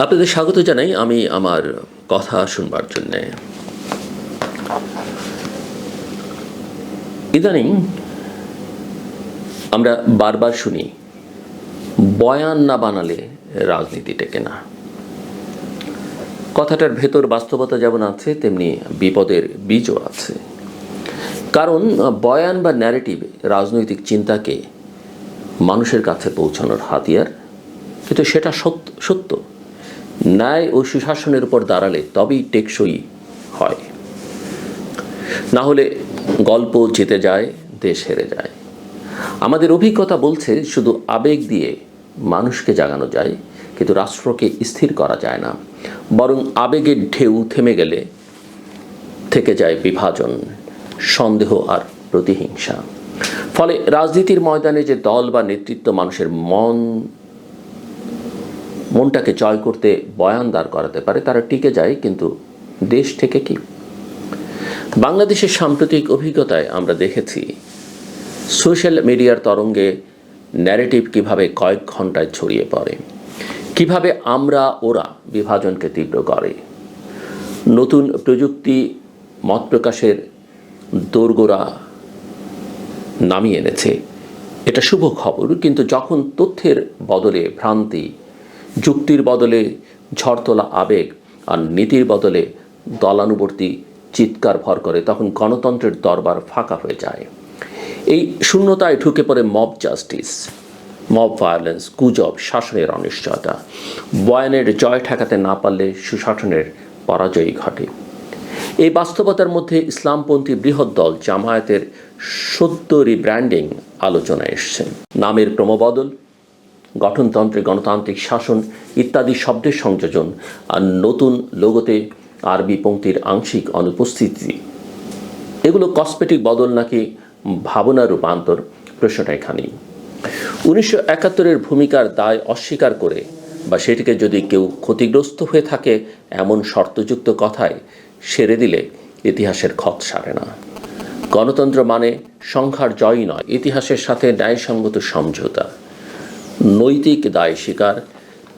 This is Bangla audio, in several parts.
আপনাদের স্বাগত জানাই আমি আমার কথা শুনবার জন্যে। ইদানিং আমরা বারবার শুনি, বয়ান না বানালে রাজনীতি টেকে না। কথাটার ভেতর বাস্তবতা যেমন আছে, তেমনি বিপদের বীজও আছে। কারণ বয়ান বা ন্যারেটিভ রাজনৈতিক চিন্তাকে মানুষের কাছে পৌঁছানোর হাতিয়ার, কিন্তু সেটা সত্য সত্য। ন্যায় ও সুশাসনের উপর দাঁড়ালে তবেই টেকসই হয়। না হলে গল্প জিতে যায়, দেশ হেরে যায়। আমাদের অভিজ্ঞতা বলছে শুধু আবেগ দিয়ে মানুষকে জাগানো যায়, কিন্তু রাষ্ট্রকে স্থির করা যায় না। বরং আবেগের ঢেউ থেমে গেলে থেকে যায় বিভাজন, সন্দেহ আর প্রতিহিংসা। ফলে রাজনীতির ময়দানে যে দল বা নেতৃত্ব মানুষের মন মনটাকে জয় করতে বয়ান দাঁড় করাতে পারে, তারা টিকে যায়, কিন্তু দেশ থেকে কি? বাংলাদেশের সাম্প্রতিক অভিজ্ঞতায় আমরা দেখেছি, সোশ্যাল মিডিয়ার তরঙ্গে ন্যারেটিভ কীভাবে কয়েক ঘন্টায় ছড়িয়ে পড়ে, কীভাবে আমরা, ওরা বিভাজনকে তীব্র করে, নতুন প্রযুক্তি মত প্রকাশের দোরগোড়া নামিয়ে এনেছে। এটা শুভ খবর, কিন্তু যখন তথ্যের বদলে ভ্রান্তি যুক্তির বদলে ঝড়তোলা আবেগ আর নীতির বদলে দলানুবর্তী চিৎকার ভর করে তখন গণতন্ত্রের দরবার ফাঁকা হয়ে যায়। এই শূন্যতায় ঢুকে পড়ে মব জাস্টিস মব ভায়োলেন্স গুজব, শাসনের অনিশ্চয়তা। বয়ানের জয় ঠেকাতে না পারলে সুশাসনের পরাজয়ই ঘটে। এই বাস্তবতার মধ্যে ইসলামপন্থী বৃহৎ দল জামায়াতের সদ্য রিব্র্যান্ডিং আলোচনায় এসছে। নামের ক্রমবদল গঠনতন্ত্রে গণতান্ত্রিক শাসন ইত্যাদি শব্দের সংযোজন আর নতুন লোগোতে আরবি পংক্তির আংশিক অনুপস্থিতি। এগুলো কসমেটিক বদল নাকি ভাবনা রূপান্তর? প্রশ্নটা এখানেই। উনিশশো একাত্তরের ভূমিকার দায় অস্বীকার করে বা সেটিকে যদি কেউ ক্ষতিগ্রস্ত হয়ে থাকে এমন শর্তযুক্ত কথায় সেরে দিলে ইতিহাসের ক্ষত সারে না। গণতন্ত্র মানে সংখ্যার জয়ই নয়, ইতিহাসের সাথে ন্যায়সঙ্গত সমঝোতা। নৈতিক দায় স্বীকার,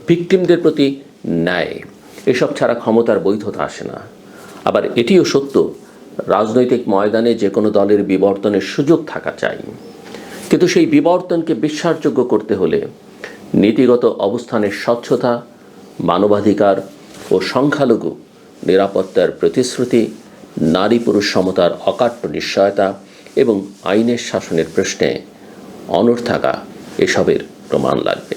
ভিকটিমদের প্রতি ন্যায়। এসব ছাড়া ক্ষমতার বৈধতা আসে না। আবার এটিও সত্য, রাজনৈতিক ময়দানে যে কোনো দলের বিবর্তনের সুযোগ থাকা চাই। কিন্তু সেই বিবর্তনকে বিশ্বাসযোগ্য করতে হলে নীতিগত অবস্থানের স্বচ্ছতা, মানবাধিকার ও সংখ্যালঘু নিরাপত্তার প্রতিশ্রুতি, নারী পুরুষ সমতার অকাট্য নিশ্চয়তা এবং আইনের শাসনের প্রশ্নে অনড় থাকা এসবের প্রমাণ লাগবে।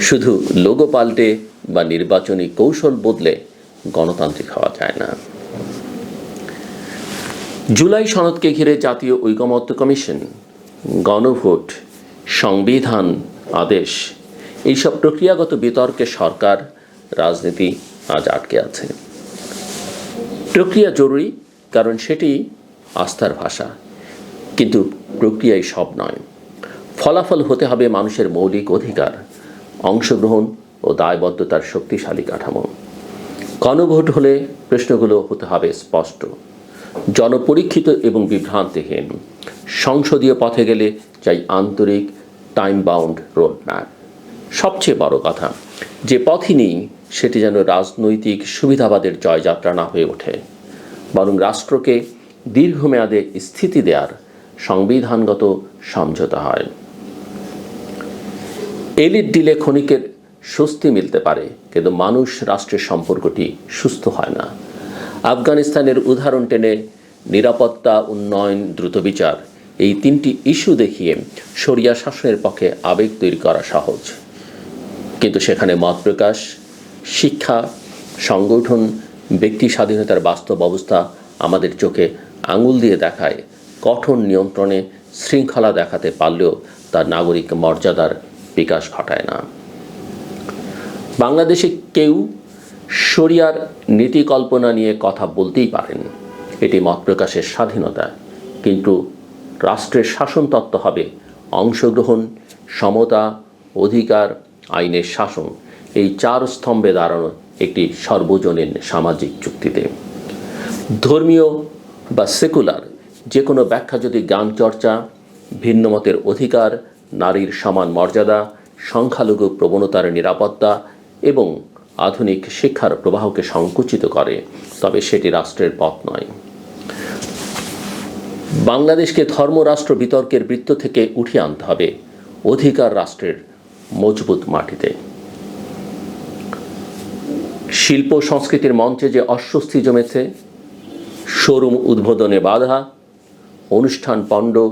শুধু লোগো পাল্টে বা নির্বাচনী কৌশল বদলে গণতান্ত্রিক হওয়া যায় না। জুলাই সনদকে ঘিরে জাতীয় ঐকমত্য কমিশন, গণভোট, সংবিধান আদেশ, এইসব প্রক্রিয়াগত বিতর্কে সরকার, রাজনীতি আজ আটকে আছে। প্রক্রিয়া জরুরি, কারণ সেটি আস্থার ভাষা। কিন্তু প্রক্রিয়াই সব নয়। ফলাফল হতে হবে মানুষের মৌলিক অধিকার, অংশগ্রহণ ও দায়বদ্ধতার শক্তিশালী কাঠামো। গণভোট হলে প্রশ্নগুলো হতে হবে স্পষ্ট, জনপরীক্ষিত এবং বিভ্রান্তিহীন। সংসদীয় পথে গেলে চাই আন্তরিক টাইম বাউন্ড রোড ম্যাপ সবচেয়ে বড় কথা, যে পথই নেই, সেটি যেন রাজনৈতিক সুবিধাবাদের জয়যাত্রা না হয়ে ওঠে। বরং রাষ্ট্রকে দীর্ঘমেয়াদে স্থিতি দেওয়ার সংবিধানগত সমঝোতা হয়। এলিট ডিলে ক্ষণিকের স্বস্তি মিলতে পারে, কিন্তু মানুষ রাষ্ট্রের সম্পর্কটি সুস্থ হয় না। আফগানিস্তানের উদাহরণ টেনে নিরাপত্তা, উন্নয়ন, দ্রুত বিচার, এই তিনটি ইস্যু দেখিয়ে সরিয়া শাসনের পক্ষে আবেগ তৈরি করা সহজ। কিন্তু সেখানে মত প্রকাশ, শিক্ষা, সংগঠন, ব্যক্তি স্বাধীনতার বাস্তব অবস্থা আমাদের চোখে আঙুল দিয়ে দেখায়। কঠোর নিয়ন্ত্রণে শৃঙ্খলা দেখাতে পারলেও তার নাগরিক মর্যাদার বিকাশ ঘটায় না। বাংলাদেশে কেউ শরিয়ার নীতি কল্পনা নিয়ে কথা বলতেই পারেন। এটি মত প্রকাশের স্বাধীনতা। কিন্তু রাষ্ট্রের শাসনতত্ত্ব হবে অংশগ্রহণ, সমতা, অধিকার, আইনের শাসন। এই চার স্তম্ভে দাঁড়ানো একটি সর্বজনীন সামাজিক চুক্তিতে। ধর্মীয় বা সেকুলার যে কোনো ব্যাখ্যা যদি জ্ঞান চর্চা ভিন্নমতের অধিকার নারীর সমান মর্যাদা, সংখ্যালঘু প্রবণতার নিরাপত্তা এবং আধুনিক শিক্ষার প্রবাহকে সংকুচিত করে। তবে সেটি রাষ্ট্রের পথ নয়। বাংলাদেশকে ধর্মরাষ্ট্র বিতর্কের বৃত্ত থেকে উঠিয়ে আনতে হবে। অধিকার রাষ্ট্রের মজবুত মাটিতে। শিল্প সংস্কৃতির মঞ্চে যে অস্বস্তি জমেছে, শোরুম উদ্বোধনে বাধা, অনুষ্ঠান পণ্ড,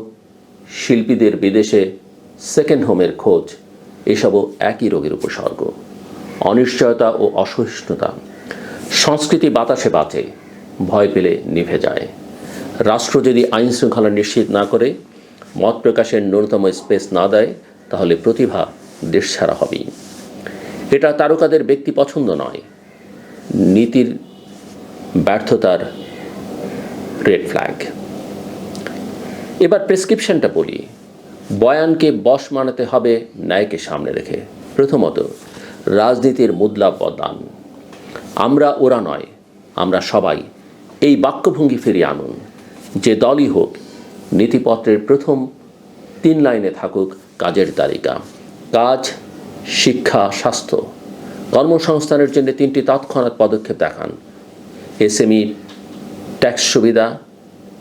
শিল্পীদের বিদেশে সেকেন্ড হোমের খোঁজ, এসবও একই রোগের উপসর্গ। অনিশ্চয়তা ও অসহিষ্ণুতা। সংস্কৃতি বাতাসে বাঁচে, ভয় পেলে নিভে যায়। রাষ্ট্র যদি আইন শৃঙ্খলা নিশ্চিত না করে, মত প্রকাশের ন্যূনতম স্পেস না দেয়, তাহলে প্রতিভা দেশ ছাড়া হবেই। এটা তারকাদের ব্যক্তি পছন্দ নয়। নীতির ব্যর্থতার রেড ফ্ল্যাগ। এবার প্রেসক্রিপশনটা বলি বয়ানকে বশ মানাতে হবে ন্যায়কে সামনে রেখে। প্রথমত, রাজনীতির মুদ্রা বদান আমরা ওরা নয়, আমরা সবাই এই বাক্যভঙ্গি ফিরিয়ে আনুন। যে দলই হোক, নীতিপত্রের প্রথম তিন লাইনে থাকুক কাজের তালিকা। কাজ, শিক্ষা, স্বাস্থ্য। কর্মসংস্থানের জন্য তিনটি তৎক্ষণাৎ পদক্ষেপ দেখান। এসএমই, ট্যাক্স সুবিধা,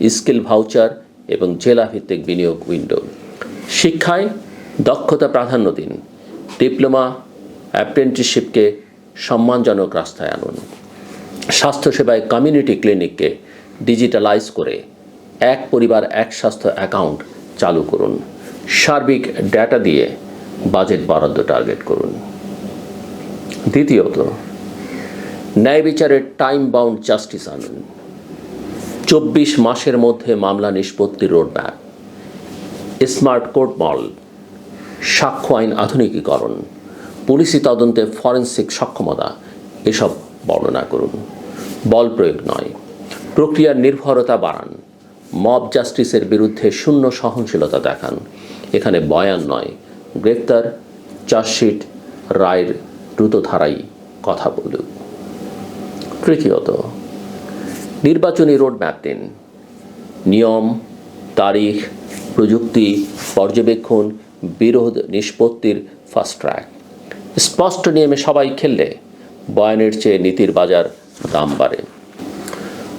স্কিল ভাউচার এবং জেলাভিত্তিক বিনিয়োগ উইন্ডো। শিক্ষায় দক্ষতা প্রাধান্য দিন। ডিপ্লোমা অ্যাপ্রেন্টিসশিপকে সম্মানজনক রাস্তায় আনুন। স্বাস্থ্যসেবায় কমিউনিটি ক্লিনিককে ডিজিটালাইজ করে এক পরিবার, এক স্বাস্থ্য অ্যাকাউন্ট চালু করুন। সার্বিক ডেটা দিয়ে বাজেট বরাদ্দ টার্গেট করুন। দ্বিতীয়ত, ন্যায় বিচারের টাইম বাউন্ড জাস্টিস আনুন। চব্বিশ মাসের মধ্যে মামলা নিষ্পত্তির রোডম্যাপ স্মার্ট কোর্ট মল, সাক্ষ্য আইন আধুনিকীকরণ, পুলিশি তদন্তে ফরেন্সিক সক্ষমতা, এসব বর্ণনা করুন। বল প্রয়োগ নয়, প্রক্রিয়ার নির্ভরতা বাড়ান, মব জাস্টিসের বিরুদ্ধে শূন্য সহনশীলতা দেখান। এখানে বয়ান নয়, গ্রেপ্তার, চার্জশিট, রায়ের দ্রুত ধারাই কথা বলুক। তৃতীয়ত, নির্বাচনী রোডম্যাপ দিন। নিয়ম, তারিখ প্রযুক্তি পর্যবেক্ষণ, বিরোধ নিষ্পত্তির ফাস্ট ট্র্যাক স্পষ্ট নিয়মে সবাই খেললে বয়ানের চেয়ে নীতির বাজার দাম বাড়ে।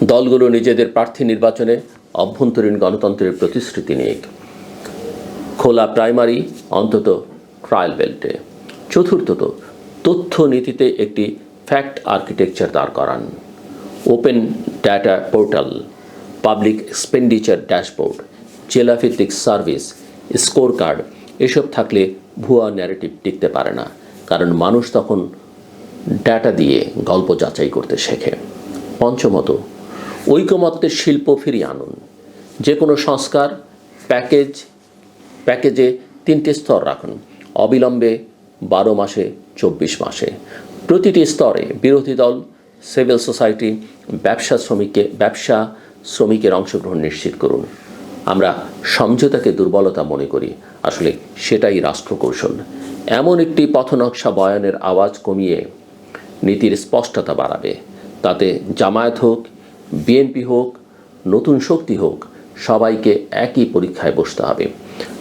দলগুলো নিজেদের প্রার্থী নির্বাচনে অভ্যন্তরীণ গণতন্ত্রের প্রতিশ্রুতি নিয়ে। খোলা প্রাইমারি, অন্তত ট্রায়াল বেল্টে। চতুর্থত, তথ্য নীতিতে একটি ফ্যাক্ট আর্কিটেকচার দাঁড় করান। Open data portal, public expenditure dashboard. জেলাভিত্তিক service score card এসব থাকলে ভুয়া ন্যারেটিভ টিকতে পারে না, কারণ মানুষ তখন ডাটা দিয়ে গল্প যাচাই করতে শেখে। পঞ্চমত ঐকমত্যের শিল্প ফিরিয়ে আনুন। যে কোনো সংস্কার, প্যাকেজ, প্যাকেজে তিনটে স্তর রাখুন, অবিলম্বে বারো মাসে, চব্বিশ মাসে। প্রতিটি স্তরে বিরোধী দল সিভিল সোসাইটি ব্যবসা শ্রমিককে, ব্যবসা শ্রমিকের অংশগ্রহণ নিশ্চিত করুন। আমরা সমঝোতাকে দুর্বলতা মনে করি। আসলে সেটাই রাষ্ট্রকৌশল। এমন একটি পথনকশা বয়ানের আওয়াজ কমিয়ে নীতির স্পষ্টতা বাড়াবে। তাতে জামায়াত হোক, বিএনপি হোক, নতুন শক্তি হোক, সবাইকে একই পরীক্ষায় বসতে হবে।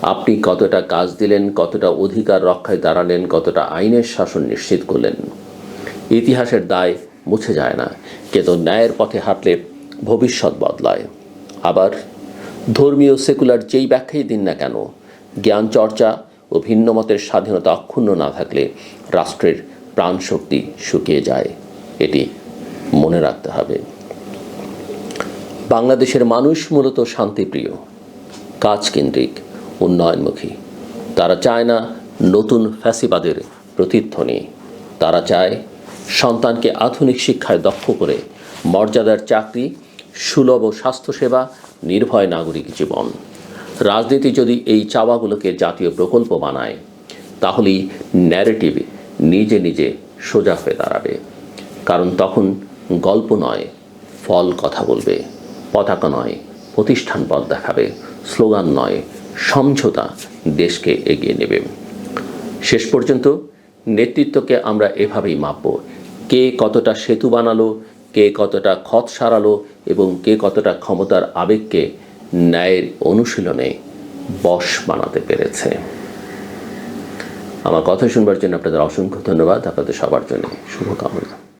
আপনি কতটা কাজ দিলেন, কতটা অধিকার রক্ষায় দাঁড়ালেন, কতটা আইনের শাসন নিশ্চিত করলেন। ইতিহাসের দায় মুছে যায় না। কিন্তু ন্যায়ের পথে হাঁটলে ভবিষ্যৎ বদলায়। আবার ধর্মীয় সেকুলার যেই ব্যাখ্যাই দিন না কেন, জ্ঞান চর্চা ও ভিন্ন মতের স্বাধীনতা অক্ষুণ্ণ না থাকলে রাষ্ট্রের প্রাণশক্তি শুকিয়ে যায়। এটি মনে রাখতে হবে। বাংলাদেশের মানুষ মূলত শান্তিপ্রিয় কাজকেন্দ্রিক উন্নয়নমুখী। তারা চায় না নতুন ফ্যাসিবাদের প্রতিধ্বনি। তারা চায় সন্তানকে আধুনিক শিক্ষায় দক্ষ করে মর্যাদার চাকরি, সুলভ স্বাস্থ্যসেবা নির্ভয় নাগরিক জীবন। রাজনীতি যদি এই চাওয়াগুলোকে জাতীয় প্রকল্প বানায়, তাহলেই ন্যারেটিভ নিজে নিজে সোজা হয়ে দাঁড়াবে। কারণ তখন গল্প নয়, ফল কথা বলবে, পতাকা নয়, প্রতিষ্ঠান পথ দেখাবে, স্লোগান নয়, সমঝোতা দেশকে এগিয়ে নেবে। শেষ পর্যন্ত নেতৃত্বকে আমরা এভাবেই মাপব। কে কতটা সেতু বানালো কে কতটা খত সারালো এবং কে কতটা ক্ষমতার আবেগকে ন্যায়ের অনুশীলনে বশ বানাতে পেরেছে। আমার কথা শুনবার জন্য আপনাদের অসংখ্য ধন্যবাদ। আপনাদের সবার জন্য শুভকামনা।